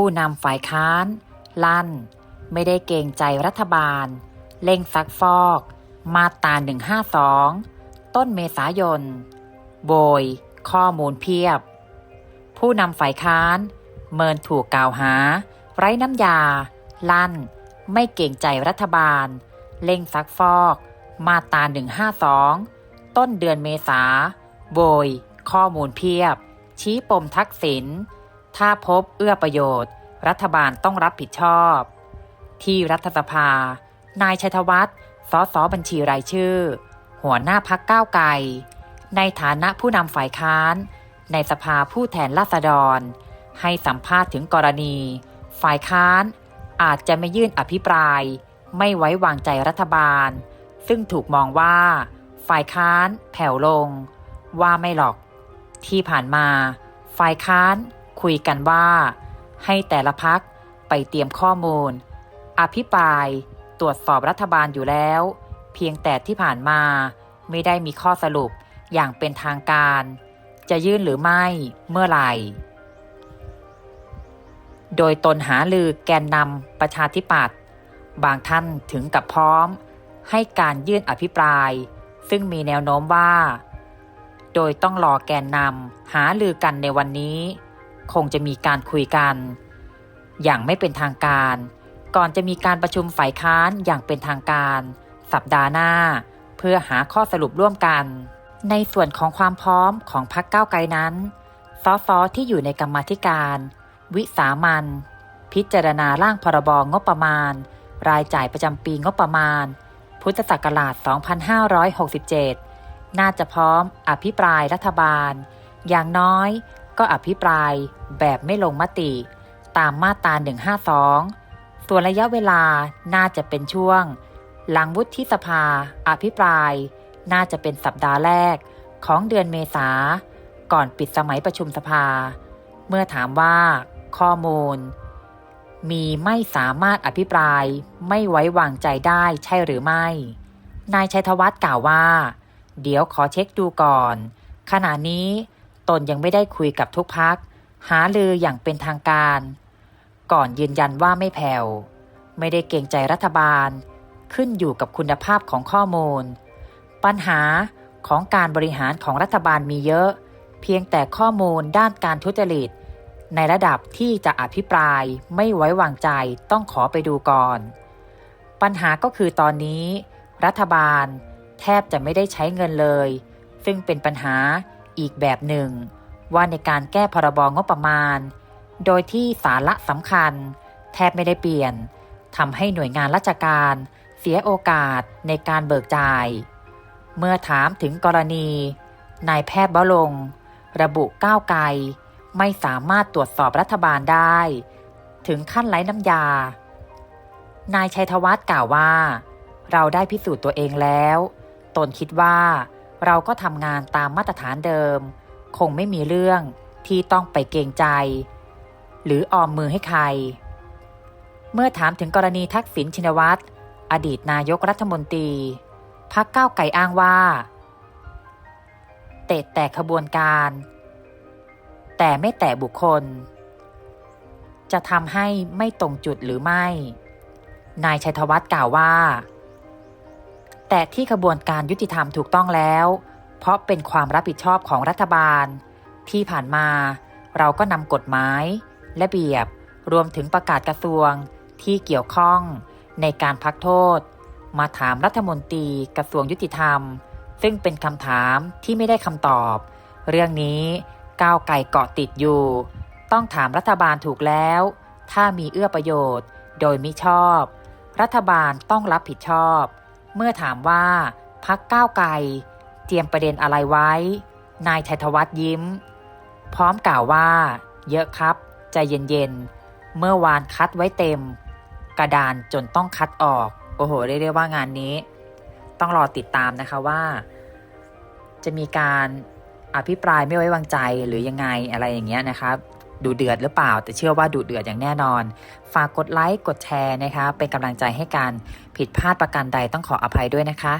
ผู้นำฝ่ายค้าน ลั่น ไม่ได้เกรงใจรัฐบาลเร่งซักฟอก มาตรา152 ต้นเมษายน โบย ข้อมูลเพียบ ผู้นำฝ่ายค้าน เมินถูกกล่าวหา ไร้น้ำยา ลั่น ไม่เกรงใจรัฐบาลเร่งซักฟอก มาตรา152 ต้นเดือนเมษา โบย ข้อมูลเพียบ ชี้ปมทักษิณ ถ้าพบเอื้อประโยชน์ รัฐบาลต้องรับผิดชอบ ที่รัฐสภา นายชัยธวัฒน์สสบัญชีรายชื่อ หัวหน้าพักก้าวไกล ในฐานะผู้นำฝ่ายค้าน ในสภาผู้แทนราษฎร ให้สัมภาษณ์ถึงกรณี ฝ่ายค้าน อาจจะไม่ยื่นอภิปราย ไม่ไว้วางใจรัฐบาล ซึ่งถูกมองว่า ฝ่ายค้านแผ่วลง ว่าไม่หรอก ที่ผ่านมา ฝ่ายค้าน คุยกันว่า ให้แต่ละพักไปเตรียมข้อมูล อภิปรายตรวจสอบรัฐบาลอยู่แล้ว เพียงแต่ที่ผ่านมาไม่ได้มีข้อสรุปอย่างเป็นทางการ จะยื่นหรือไม่เมื่อไหร่ โดยตนหาลือแกนนำประชาธิปัตย์บางท่านถึงกับพร้อม ให้การยื่นอภิปราย ซึ่งมีแนวโน้มว่า โดยต้องรอแกนนำหาลือกันในวันนี้ คงจะมีการคุยกัน อย่างไม่เป็นทางการ ก่อนจะมีการประชุมฝ่ายค้านอย่างเป็นทางการ สัปดาห์หน้า เพื่อหาข้อสรุปร่วมกัน ในส่วนของความพร้อมของพรรคก้าวไกลนั้นสสที่อยู่ในกรรมธิการ วิสามันพิจารณาร่างพรบงบประมาณ รายจ่ายประจำปีงบประมาณ พุทธศักราช 2567 น่าจะพร้อมอภิปรายรัฐบาล อย่างน้อย ก็อภิปรายแบบไม่ลงมติตามมาตรา 152 ส่วนระยะเวลาน่าจะเป็นช่วง หลังวุฒิสภา อภิปราย น่าจะเป็นสัปดาห์แรกของเดือนเมษา ก่อนปิดสมัยประชุมสภา เมื่อถามว่าข้อมูล มีไม่สามารถอภิปรายไม่ไว้วางใจได้ใช่หรือไม่ นายชัยธวัฒน์กล่าวว่า เดี๋ยวขอเช็คดูก่อน ขณะนี้ ตนยังไม่ได้คุยกับทุกพัก หาลืออย่างเป็นทางการ ก่อนยืนยันว่าไม่แผ่ว ไม่ได้เกรงใจรัฐบาล ขึ้นอยู่กับคุณภาพของข้อมูล ปัญหาของการบริหารของรัฐบาลมีเยอะ เพียงแต่ข้อมูลด้านการทุจริต ในระดับที่จะอภิปรายไม่ไว้วางใจต้องขอไปดูก่อน ปัญหาก็คือตอนนี้ รัฐบาล แทบจะไม่ได้ใช้เงินเลย ซึ่งเป็นปัญหา อีกแบบหนึ่ง ว่าในการแก้พรบงบประมาณ โดยที่สาระสำคัญ แทบไม่ได้เปลี่ยนทำให้หน่วยงานราชการเสียโอกาสในการเบิกจ่าย เมื่อถามถึงกรณี นายแพทย์บลง ระบุก้าวไกล ไม่สามารถตรวจสอบรัฐบาลได้ ถึงขั้นไร้น้ำยา นายชัยธวัฒน์กล่าวว่า เราได้พิสูจน์ตัวเองแล้ว ตนคิดว่า เราก็ทำงานตามมาตรฐานเดิม คงไม่มีเรื่องที่ต้องไปเกรงใจ หรือออมมือให้ใคร เมื่อถามถึงกรณีทักษิณชินวัตรอดีตนายกรัฐมนตรีพักก้าวไก่อ้างว่า เตะแต่ขบวนการ แต่ไม่แต่บุคคล จะทำให้ไม่ตรงจุดหรือไม่ นายชัยธวัฒน์กล่าวว่า แต่ที่ขบวนการยุติธรรมถูกต้องแล้ว เพราะเป็นความรับผิดชอบของรัฐบาล ที่ผ่านมา เราก็นำกฎหมาย และเบียบรวมถึงประกาศกระทรวงที่เกี่ยวข้องในการพักโทษ มาถามรัฐมนตรีกระทรวงยุติธรรม ซึ่งเป็นคำถามที่ไม่ได้คำตอบ เรื่องนี้ก้าวไก่เกาะติดอยู่ ต้องถามรัฐบาลถูกแล้ว ถ้ามีเอื้อประโยชน์ โดยมิชอบ รัฐบาลต้องรับผิดชอบ เมื่อถามว่าพักก้าวไกลเตรียมประเด็นอะไรไว้ นายชัยธวัฒน์ยิ้ม พร้อมกล่าวว่า เยอะครับใจเย็นๆ เมื่อวานคัดไว้เต็ม กระดานจนต้องคัดออก โอ้โหเรียกว่างานนี้ ต้องรอติดตามนะคะว่า จะมีการอภิปรายไม่ไว้วางใจหรือยังไงอะไรอย่างเงี้ยนะคะ ดูเดือดหรือเปล่า แต่เชื่อว่าดูเดือดอย่างแน่นอน ฝากกดไลค์กดแชร์นะคะ เป็นกำลังใจให้การผิดพลาดประการใดต้องขออภัยด้วยนะคะ